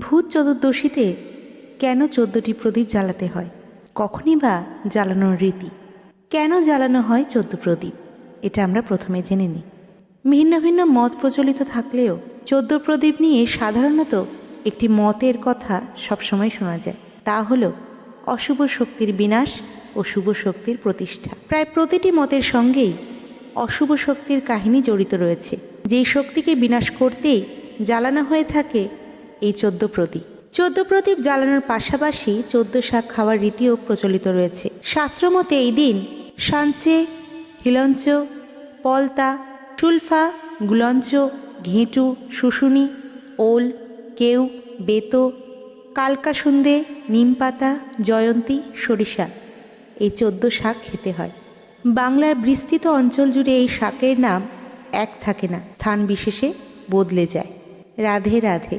ভূত চতুর্দশীতে কেন চোদ্দটি প্রদীপ জ্বালাতে হয়? কখনই বা জ্বালানোর রীতি। কেন জ্বালানো হয় চোদ্দ প্রদীপ? এটা আমরা প্রথমে জেনে নিই। ভিন্ন ভিন্ন মত প্রচলিত থাকলেও চোদ্দ প্রদীপ নিয়ে সাধারণত একটি মতের কথা সবসময় শোনা যায়। তা হলো অশুভ শক্তির বিনাশ ও শুভ শক্তির প্রতিষ্ঠা। প্রায় প্রতিটি মতের সঙ্গেই অশুভ শক্তির কাহিনী জড়িত রয়েছে। যেই শক্তিকে বিনাশ করতেই জ্বালানো হয়ে থাকে এই চোদ্দ প্রদীপ। চোদ্দ প্রদীপ জ্বালানোর পাশাপাশি চোদ্দ শাক খাওয়ার রীতিও প্রচলিত রয়েছে। শাস্ত্রমতে এই দিন সাঞ্চে, হিলঞ্চ, পলতা টুলফা গুলঞ্চ, ঘেঁটু, শুশুনি, ওল, কেউ, বেতো, কালকাসুন্দে, নিমপাতা, জয়ন্তী, সরিষা এই চোদ্দ শাক খেতে হয়। বাংলার বিস্তৃত অঞ্চল জুড়ে এই শাকের নাম এক থাকে না, স্থান বিশেষে বদলে যায়। রাধে রাধে।